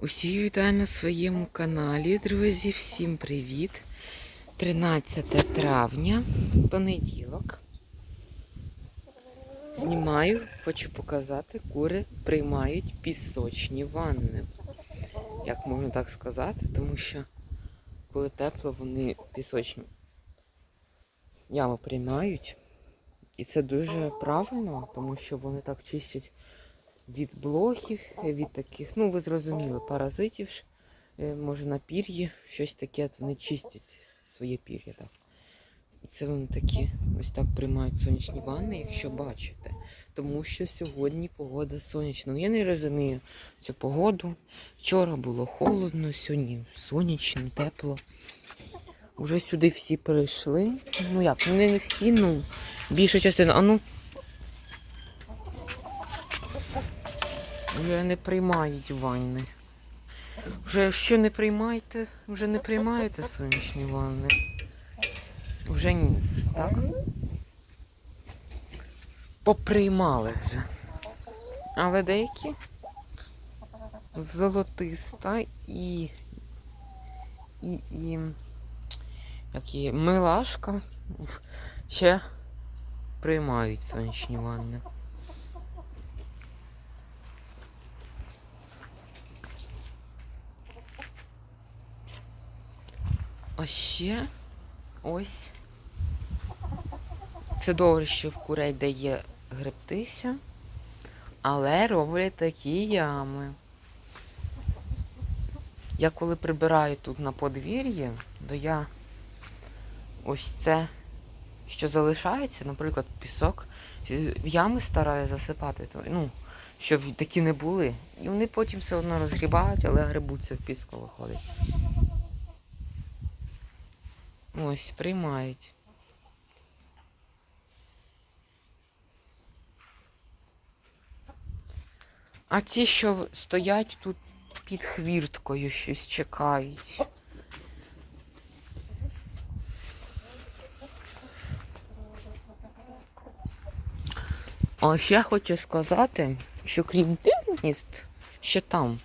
Усі вітаю на своєму каналі, друзі. Всім привіт! 13 травня, понеділок. Знімаю, хочу показати, кури приймають пісочні ванни. Як можна так сказати, тому що коли тепло, вони пісочні ями приймають. І це дуже правильно, тому що вони так чистять від блохів, від таких, ну ви зрозуміли, паразитів, е, може на пір'ї, щось таке, вони чистять своє пір'я. так. Це вони такі ось так приймають сонячні ванни, якщо бачите. Тому що сьогодні погода сонячна. Ну я не розумію цю погоду. Вчора було холодно, сьогодні сонячно, тепло. Уже сюди всі прийшли. Ну як, ну не всі, ну більша частина. А ну Вже не приймають ванни. Вже якщо не приймаєте, вже не приймаєте сонячні ванни. Вже ні, так? Поприймали вже. Але деякі золотиста і, і, і як і милашка ще приймають сонячні ванни. А ще ось. Це добре, що в курей дає гребтися, але роблять такі ями. Я коли прибираю тут на подвір'ї, то я ось це, що залишається, наприклад, пісок, е, ями стараю засипати, то, ну, щоб такі не були. І вони потім все одно розгрібають, але грибуться в піску виходить. Ось, приймають. А ті, що стоять тут під хвірткою, щось чекають. А ще хочу сказати, що крім тих гнізд, що там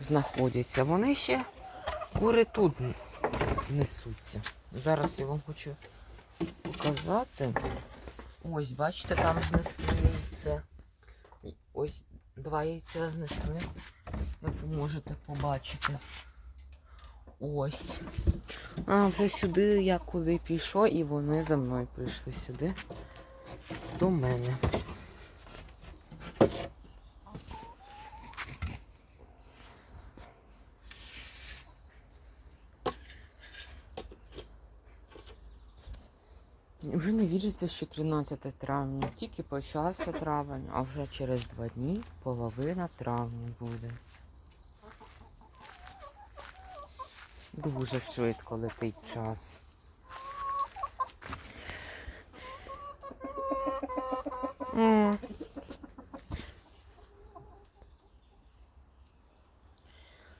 знаходяться, вони ще кури тут несуться. Зараз я вам хочу показати. Ось, бачите, там знесли яйце. Ось два яйця знесли, ви можете побачити. Ось. А вже сюди я куди пішов, і вони за мною прийшли сюди до мене. Вже не віриться, що 13 травня. Тільки почався травень, а вже через два дні половина травня буде. Дуже швидко летить час.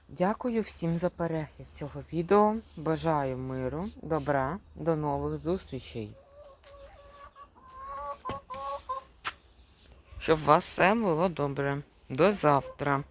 Дякую всім за перегляд цього відео. Бажаю миру, добра, до нових зустрічей. Щоб у вас все було добре. До завтра.